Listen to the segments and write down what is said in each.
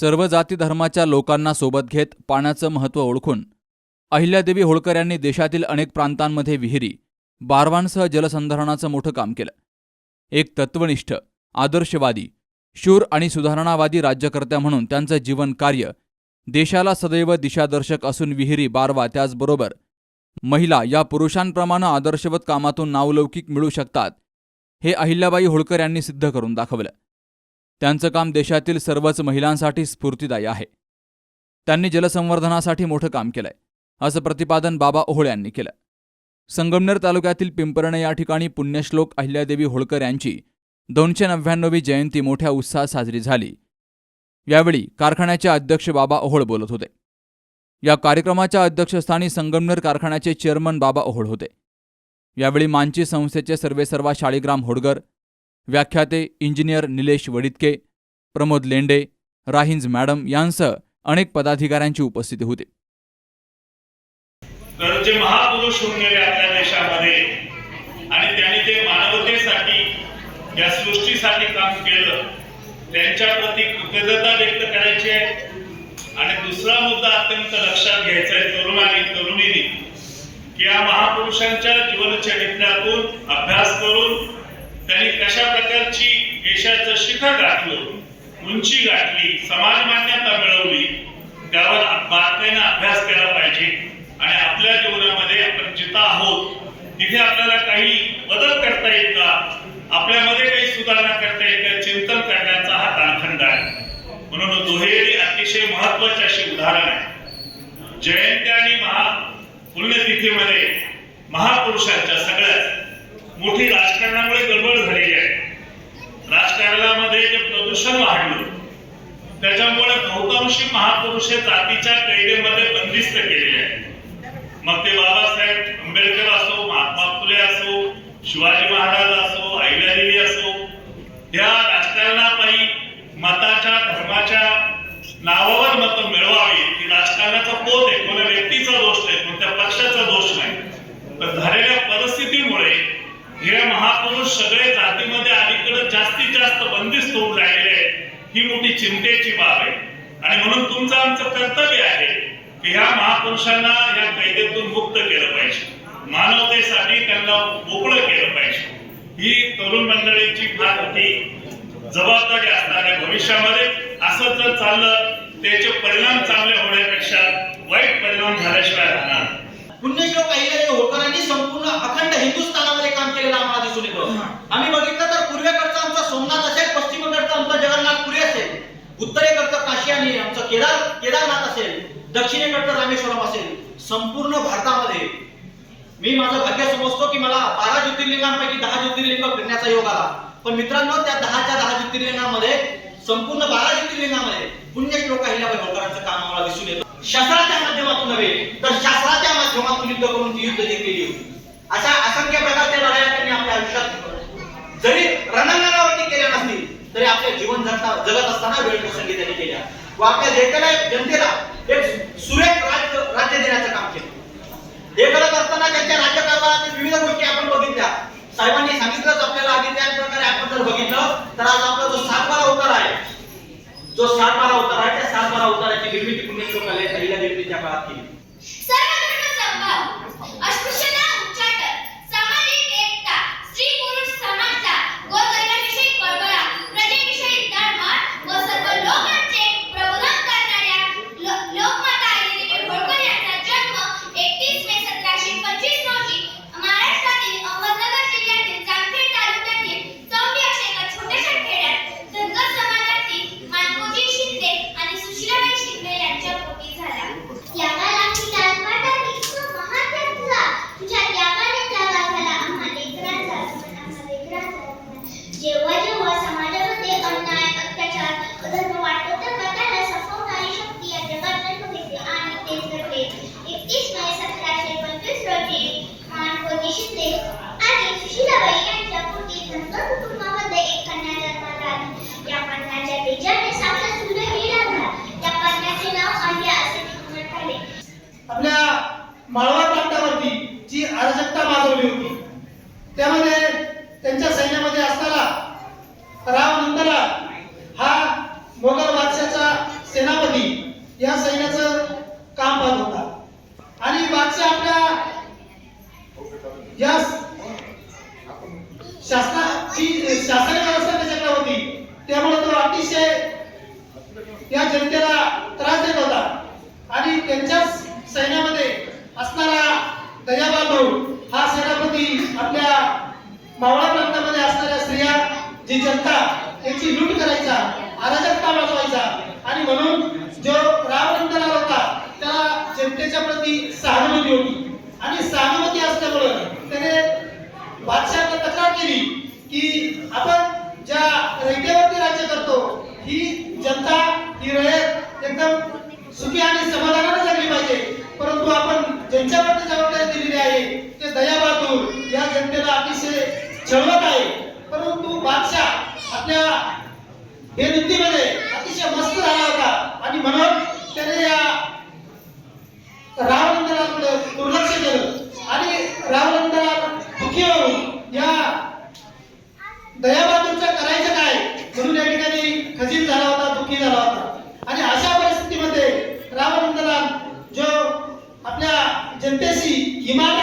सर्व जाती धर्माच्या लोकांना सोबत घेत पाण्याचं महत्त्व ओळखून अहिल्यादेवी होळकर यांनी देशातील अनेक प्रांतांमध्ये विहिरी बारवांसह जलसंधारणाचं मोठं काम केलं. एक तत्वनिष्ठ आदर्शवादी शूर आणि सुधारणावादी राज्यकर्त्या म्हणून त्यांचं जीवन कार्य देशाला सदैव दिशादर्शक असून विहिरी बारवा त्याचबरोबर महिला या पुरुषांप्रमाणे आदर्शवत कामातून नावलौकिक मिळू शकतात हे अहिल्याबाई होळकर यांनी सिद्ध करून दाखवलं. त्यांचं काम देशातील सर्वच महिलांसाठी स्फूर्तिदायी आहे. त्यांनी जलसंवर्धनासाठी मोठं काम केलंय असं प्रतिपादन बाबा ओहोळ यांनी केलं. संगमनेर तालुक्यातील पिंपरणे या ठिकाणी पुण्यश्लोक अहिल्यादेवी होळकर यांची दोनशे नव्याण्णवी जयंती मोठ्या उत्साहात साजरी झाली. यावेळी कारखान्याचे अध्यक्ष बाबा ओहोळ बोलत होते. या कार्यक्रमाच्या अध्यक्षस्थानी संगमनेर कारखान्याचे चेअरमन बाबा ओहोळ होते. यावेळी मांची संस्थेचे सर्वेसर्वा शाळीग्राम होडगर व्याख्याते इंजिनियर निलेश वडितके प्रमोद लेंडे राहिंज मॅडम यांसह अनेक पदाधिकाऱ्यांची उपस्थिती होती. तर जे महापुरुष होऊन गेले आपल्या देशामध्ये आणि त्यांनी ते मानवतेसाठी या सृष्टीसाठी काम केलं त्यांच्या प्रती कृतज्ञता व्यक्त करायची आहे. आणि दुसरा मुद्दा अत्यंत लक्षात घ्यायचा आहे तरुणाने तरुणीने की या महापुरुषांच्या जीवनचरित्रातून अभ्यास करून त्यांनी कशा प्रकारची देशाचं शिखर गाठलं उंची गाठली समाज मान्यता मिळवली त्यावर बारकाईनं अभ्यास केला पाहिजे. आणि आपल्या जीवनामध्ये आपण जिथं आहोत तिथे आपल्याला काही बदल करता येईल का? आपल्यामध्ये काही सुधारणा करता येईल का? चिंतन करण्याचा हा कालखंड आहे. म्हणून दुहेरी अतिशय महत्त्वाचे असे उदाहरण आहे. जयंती आणि महा पुण्यतिथीमध्ये महापुरुषांच्या सगळ्याच मोठी राजकारणामुळे गडबड झालेली आहे. राजकारणामध्ये जे प्रदूषण वाढलं त्याच्यामुळे बहुतांशी महापुरुष हे जातीच्या कैदेमध्ये बंदिस्त केलेले आहेत. मग ते बाबासाहेब आंबेडकर असो महात्मा फुले असो शिवाजी महाराज असो अहिल्यादेवी असो या राजकारणात ही मोठी चिंतेची बाब आहे. आणि म्हणून तुमचं आमचं कर्तव्य आहे की ह्या महापुरुषांना या कैदेतून मुक्त केलं पाहिजे. मानवतेसाठी त्यांना मोकळं केलं पाहिजे. ही तरुण मंडळीची फार मोठी जबाबदारी असणार आहे भविष्यामध्ये असं जर चाललं त्याचे परिणाम चांगले होण्यापेक्षा वाईट परिणाम झाल्याशिवाय राहणार. पुण्यश्लोक अहिल्यादेवी होळकरांनी संपूर्ण अखंड हिंदुस्थानामध्ये काम केलेलं आम्हाला दिसून येतं. आम्ही बघितलं तर पूर्वेकडचं आमचं सोमनाथ असेल पश्चिमेकडचं आमचं जगन्नाथपुरी असेल उत्तरेकडचं काशी आणि आमचं केदार केदारनाथ असेल दक्षिणेकडचं रामेश्वरम असेल संपूर्ण भारतामध्ये मी माझं भाग्य समजतो की मला बारा ज्योतिर्लिंगांपैकी दहा ज्योतिर्लिंग फिरण्याचा योग आला. पण मित्रांनो त्या दहाच्या दहा ज्योतिर्लिंगामध्ये संपूर्ण बारा ज्योतिर्लिंगामध्ये पुण्यश्लोक अहिल्याबाई होळकरांचं काम आम्हाला दिसून येतं. शस्त्राच्या माध्यमातून नव्हे तर शास्त्राच्या माध्यमातून युद्ध करून ती युद्ध केली होती अशा असंख्य प्रकारच्या लढाया त्यांनी आपल्या आयुष्यात जरी रणांगणावरती तरी आपले जीवन जगता जगत असताना वेळ प्रसंगी त्यांनी केल्या. व आपल्या देशाला जनतेला एक सुरेख राज्य राज्य देण्याचं काम केलं. हे करत असताना त्यांच्या राज्यकारभारातील विविध गोष्टी आपण बघितल्या. साहेबांनी सांगितलंच आपल्याला आधी त्याच प्रकारे आपण जर बघितलं तर आज आपला जो सातबारा उतार आहे जो सातबारा उतार आहे त्या सातबारा उताराची निर्मिती पुण्यश्लोक पहिल्या निर्मितीच्या काळात केली. कुटुंबामध्ये एक आपल्या माळवा प्रांतावरती जी अराजकता माजवली होती त्यामध्ये त्यांच्या सैन्यामध्ये असताना राव नंदला हा मोगल बादशाचा सेनापती या सैन्याचं काम पाहत होता. आणि बादशाह आपल्या या शासना जी शासन व्यवस्था त्याच्याकडे होती त्यामुळे तो अतिशय या जनतेला त्रास देत होता. आणि त्यांच्या सैन्यामध्ये असणारा दयाबाबू हा सेनापती आपल्या मावळा प्रांतामध्ये असणाऱ्या स्त्रिया जी जनता यांची लूट करायचा अराजकता वाजवायचा आणि म्हणून जो रावनंदलाल होता त्याला जनतेच्या प्रती सहानुभूती होती. आणि सहानुभूती असल्यामुळं त्याने बादशाहला तक्रार केली. की आपण ज्या रयतेवरती राज्य करतो ही जनता ही रयत एकदम सुखी आणि समाधानाने जगली पाहिजे. परंतु आपण ज्यांच्यावरती जबाबदारी दिलेली आहे ते दयाबहादूर या जनतेला अतिशय छळवत आहे. परंतु बादशाह आपल्या बेनंदीमध्ये अतिशय मस्त झाला होता आणि म्हणून त्याने या रावणंदराकडे दुर्लक्ष केलं आणि रावनंदनाला दुःखी होऊन या दयाबहादूरचं करायचं काय? म्हणून या ठिकाणी खजील झाला होता दुःखी झाला होता. आणि अशा परिस्थितीमध्ये रावनंदलाल जो आपल्या जनतेशी इमान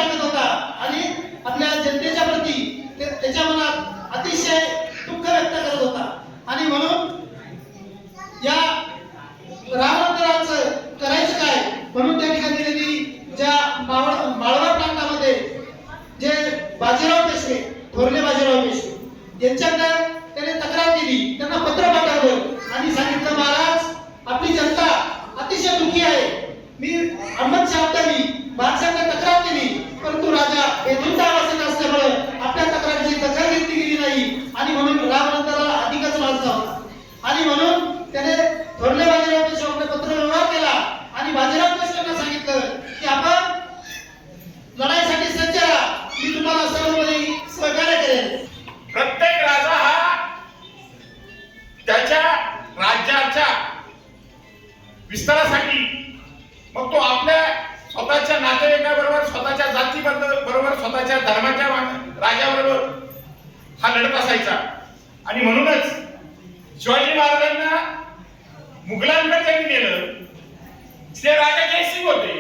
ते राजा जयसिंग होते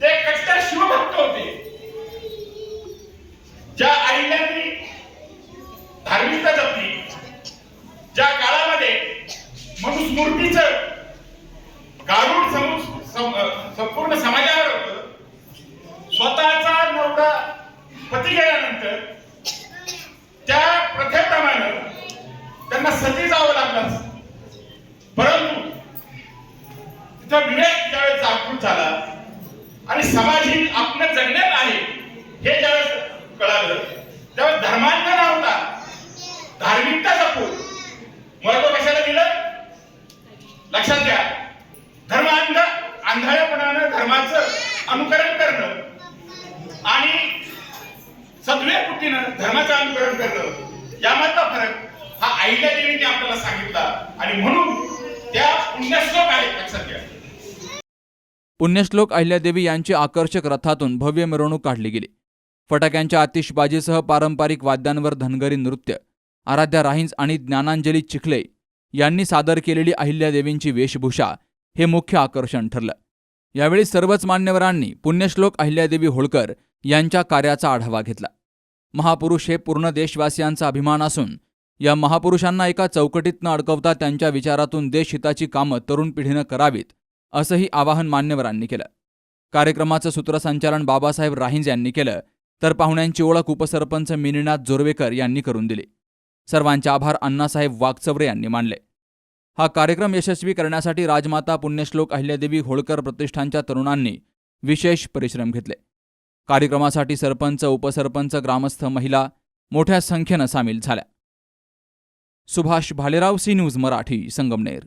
ते कट्टर शिवभक्त होते. ज्या अहिल्यानी धार्मिकता जपली ज्या काळामध्ये मनुस्मृतीचं गारुड समु- संपूर्ण समाजावर होत स्वतःचा नवरा पती गेल्यानंतर त्या प्रथेप्रमाणे त्यांना सती जावं लागतं परंतु तिथं विवेक ज्यावेळेस जागृत झाला आणि समाज ही आपलं जगण्यात आहे हे ज्यावेळेस कळालं त्यावेळेस धर्मांत पुण्यश्लोक अहिल्यादेवी यांची आकर्षक रथातून भव्य मिरवणूक काढली गेली. फटाक्यांच्या आतिषबाजीसह पारंपरिक वाद्यांवर धनगरी नृत्य आराध्या राहींज आणि ज्ञानांजली चिखले यांनी सादर केलेली अहिल्यादेवींची वेशभूषा हे मुख्य आकर्षण ठरलं. यावेळी सर्वच मान्यवरांनी पुण्यश्लोक अहिल्यादेवी होळकर यांच्या कार्याचा आढावा घेतला. महापुरुष हे पूर्ण देशवासियांचा अभिमान असून या महापुरुषांना एका चौकटीत न अडकवता त्यांच्या विचारातून देशहिताची कामं तरुण पिढीनं करावीत असंही आवाहन मान्यवरांनी केलं. कार्यक्रमाचं सूत्रसंचालन बाबासाहेब राहिंज यांनी केलं तर पाहुण्यांची ओळख उपसरपंच मिनिनाथ जोरवेकर यांनी करून दिली. सर्वांचे आभार अण्णासाहेब वागचवरे यांनी मानले. हा कार्यक्रम यशस्वी करण्यासाठी राजमाता पुण्यश्लोक अहिल्यादेवी होळकर प्रतिष्ठानच्या तरुणांनी विशेष परिश्रम घेतले. कार्यक्रमासाठी सरपंच उपसरपंच ग्रामस्थ महिला मोठ्या संख्येनं सामील झाल्या. Subhash Bhalerao C news Marathi Sangamner.